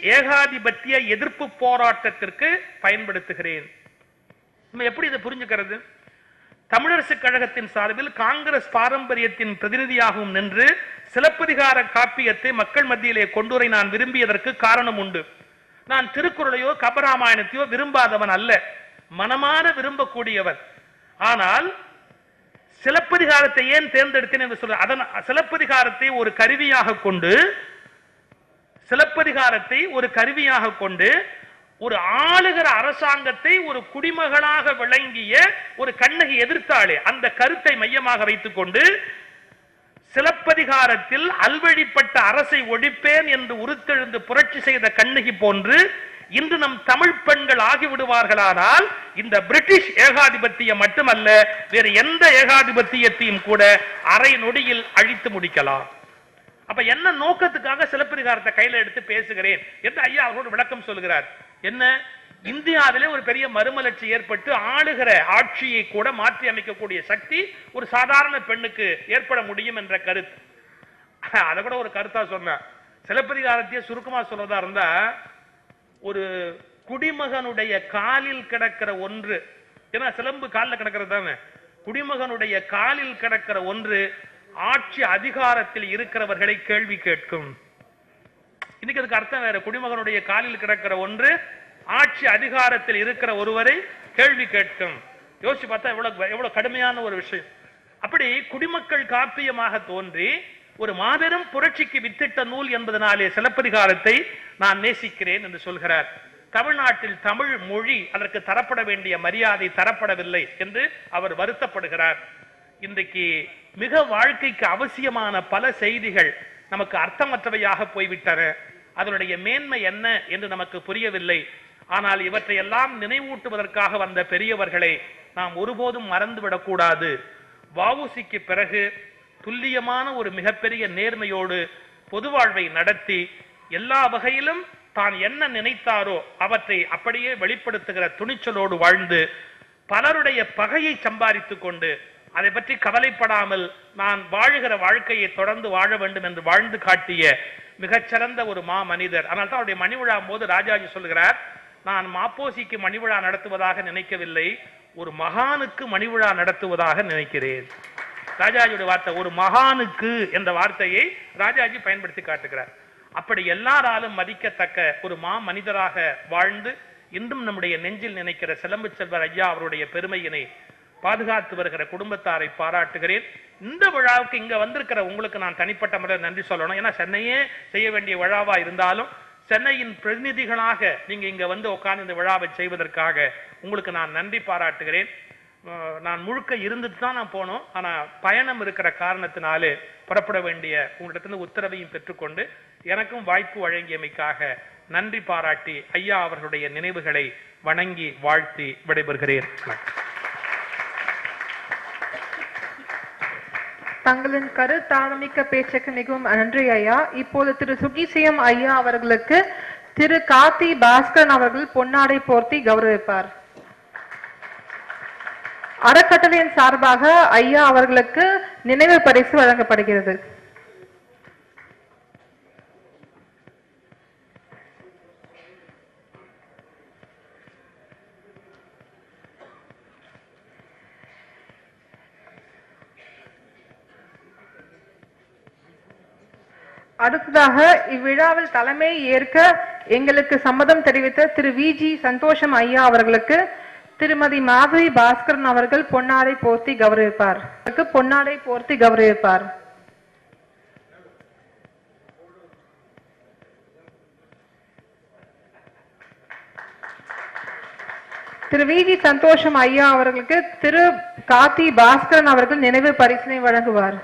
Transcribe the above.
ஏகாதிபத்திய எதிர்ப்பு போராட்டத்திற்கு பயன்படுத்துகிறேன். நம்ம எப்படி இதை புரிஞ்சுக்கிறது? தமிழரசு கழகத்தின் சார்பில் காங்கிரஸ் பாரம்பரியத்தின் பிரதிநிதியாகவும் நின்று சிலப்பதிகார காப்பியத்தை மக்கள் மத்தியிலே கொண்டுரை நான் விரும்பியதற்கு காரணம் உண்டு. நான் திருக்குறளையோ கபராமாயணத்தையோ விரும்பாதவன் அல்ல. மனமாற விரும்பக்கூடியவன். ஆனால் சிலப்பதிகாரத்தை ஏன் தேர்ந்தெடுத்தேன் என்று சொல்ற அதன் சிலப்பதிகாரத்தை ஒரு கருவியாக கொண்டு சிலப்பதிகாரத்தை ஒரு கருவியாக கொண்டு ஒரு ஆளுகிற அரசாங்கத்தை ஒரு குடிமகளாக விளங்கிய ஒரு கண்ணகி எதிர்த்தாளே அந்த கருத்தை மையமாக வைத்துக்கொண்டு சிலப்பதிகாரத்தில் அல்வழிப்பட்ட அரசை ஒழிப்பேன் என்று உருத்தெழுந்து புரட்சி செய்த கண்ணகி போன்று இன்று நம் தமிழ் பெண்கள் ஆகிவிடுவார்களானால் இந்த பிரிட்டிஷ் ஏகாதிபத்தியம் மட்டுமல்ல வேறு எந்த ஏகாதிபத்தியத்தையும் கூட அரை நொடியில் அழித்து முடிக்கலாம். அப்ப என்ன நோக்கத்துக்காக சிலப்பதிகாரத்தை கையில எடுத்து பேசுகிறேன் என்று ஐயா அவர்களோடு விளக்கம் சொல்கிறார். என்ன? இந்தியாவிலே ஒரு பெரிய மறுமலர்ச்சி ஏற்பட்டு ஆளுகிற ஆட்சியை கூட மாற்றி அமைக்கக்கூடிய சக்தி ஒரு சாதாரண பெண்ணுக்கு ஏற்பட முடியும் என்ற கருத்து. அதை கூட ஒரு கருத்தா சொன்னேன் சிலப்பதிகாரத்தையே சுருக்கமா சொல்றதா இருந்தா ஒரு குடிமகனுடைய காலில் கிடக்கிற ஒன்று ஏன்னா சிலம்பு காலில் கிடக்கிறது தானே? குடிமகனுடைய காலில் கிடக்கிற ஒன்று ஆட்சி அதிகாரத்தில் இருக்கிறவர்களை கேள்வி கேட்கும். இன்னைக்கு அதுக்கு அர்த்தம் வேற. குடிமகனுடைய காலில் கிடக்கிற ஒன்று ஆட்சி அதிகாரத்தில் இருக்கிற ஒருவரை கேள்வி கேட்கும். யோசிச்சு பார்த்தா எவ்வளவு எவ்வளவு கடுமையான ஒரு விஷயம். அப்படி குடிமக்கள் காப்பியமாக தோன்றி ஒரு மாபெரும் புரட்சிக்கு வித்திட்ட நூல் என்பதனாலே சிலப்பதிகாரத்தை நான் நேசிக்கிறேன் என்று சொல்கிறார். தமிழ்நாட்டில் தமிழ் மொழி அதற்கு தரப்பட வேண்டிய மரியாதை தரப்படவில்லை என்று அவர் வருத்தப்படுகிறார். இன்றைக்கு மிக வாழ்க்கைக்கு அவசியமான பல செய்திகள் நமக்கு அர்த்தமற்றவையாக போய்விட்டன. அதனுடைய மேன்மை என்ன என்று நமக்கு புரியவில்லை. ஆனால் இவற்றையெல்லாம் நினைவூட்டுவதற்காக வந்த பெரியவர்களை நாம் ஒருபோதும் மறந்துவிடக்கூடாது வஉசிக்கு பிறகு துல்லியமான ஒரு மிகப்பெரிய நேர்மையோடு பொது வாழ்வை நடத்தி எல்லா வகையிலும் தான் என்ன நினைத்தாரோ அவற்றை அப்படியே வெளிப்படுத்துகிற துணிச்சலோடு வாழ்ந்து பலருடைய பகையை சம்பாதித்துக் கொண்டு அதை பற்றி கவலைப்படாமல் நான் வாழுகிற வாழ்க்கையை தொடர்ந்து வாழ வேண்டும் என்று வாழ்ந்து காட்டிய மிகச்சிறந்த ஒரு மா மனிதர். ஆனால் தான் அவருடைய மணிவிழா போது ராஜாஜி சொல்கிறார் நான் மாப்போசிக்கு மணிவிழா நடத்துவதாக நினைக்கவில்லை ஒரு மகானுக்கு மணி விழா நடத்துவதாக நினைக்கிறேன். ராஜாஜியுடைய வார்த்தை ஒரு மகானுக்கு என்ற வார்த்தையை ராஜாஜி பயன்படுத்தி காட்டுகிறார். அப்படி எல்லாராலும் மதிக்கத்தக்க ஒரு மா மனிதராக வாழ்ந்து இன்றும் நம்முடைய நெஞ்சில் நினைக்கிற சிலம்பு செல்வர் ஐயா அவருடைய பெருமையினை பாதுகாத்து வருகிற குடும்பத்தாரை பாராட்டுகிறேன். இந்த விழாவுக்கு இங்க வந்திருக்கிற உங்களுக்கு நான் தனிப்பட்ட முறையில் நன்றி சொல்லணும். ஏன்னா சென்னையே செய்ய வேண்டிய விழாவா இருந்தாலும் சென்னையின் பிரதிநிதிகளாக நீங்க இங்க வந்து உட்கார்ந்து இந்த விழாவை செய்வதற்காக உங்களுக்கு நான் நன்றி பாராட்டுகிறேன். நான் முழுக்க இருந்துட்டு தான் நான் போனோம். ஆனா பயணம் இருக்கிற காரணத்தினாலே புறப்பட வேண்டிய உங்களிடத்திலிருந்து உத்தரவையும் பெற்றுக்கொண்டு எனக்கும் வாய்ப்பு வழங்கியமைக்காக நன்றி பாராட்டி ஐயா அவர்களுடைய நினைவுகளை வணங்கி வாழ்த்தி விடைபெறுகிறேன். தங்களின் கருத்தாழமிக்க பேச்சுக்கு மிகவும் நன்றி ஐயா. இப்போது திரு சுகிசியம் ஐயா அவர்களுக்கு திரு கார்த்தி பாஸ்கரன் அவர்கள் பொன்னாடை போர்த்தி கௌரவிப்பார். அறக்கட்டளையின் சார்பாக ஐயா அவர்களுக்கு நினைவு பரிசு வழங்கப்படுகிறது. அடுத்ததாக இவ்விழாவில் தலைமை ஏற்க எங்களுக்கு சம்மதம் தெரிவித்த திரு வி ஜி சந்தோஷம் ஐயா அவர்களுக்கு திருமதி மாதவி பாஸ்கரன் அவர்கள் பொன்னாடை போர்த்தி கௌரவிப்பார். பொன்னாடை போர்த்தி கௌரவிப்பார். திரு வி ஜி சந்தோஷம் ஐயா அவர்களுக்கு திரு காத்தி பாஸ்கரன் அவர்கள் நினைவு பரிசனை வழங்குவார்.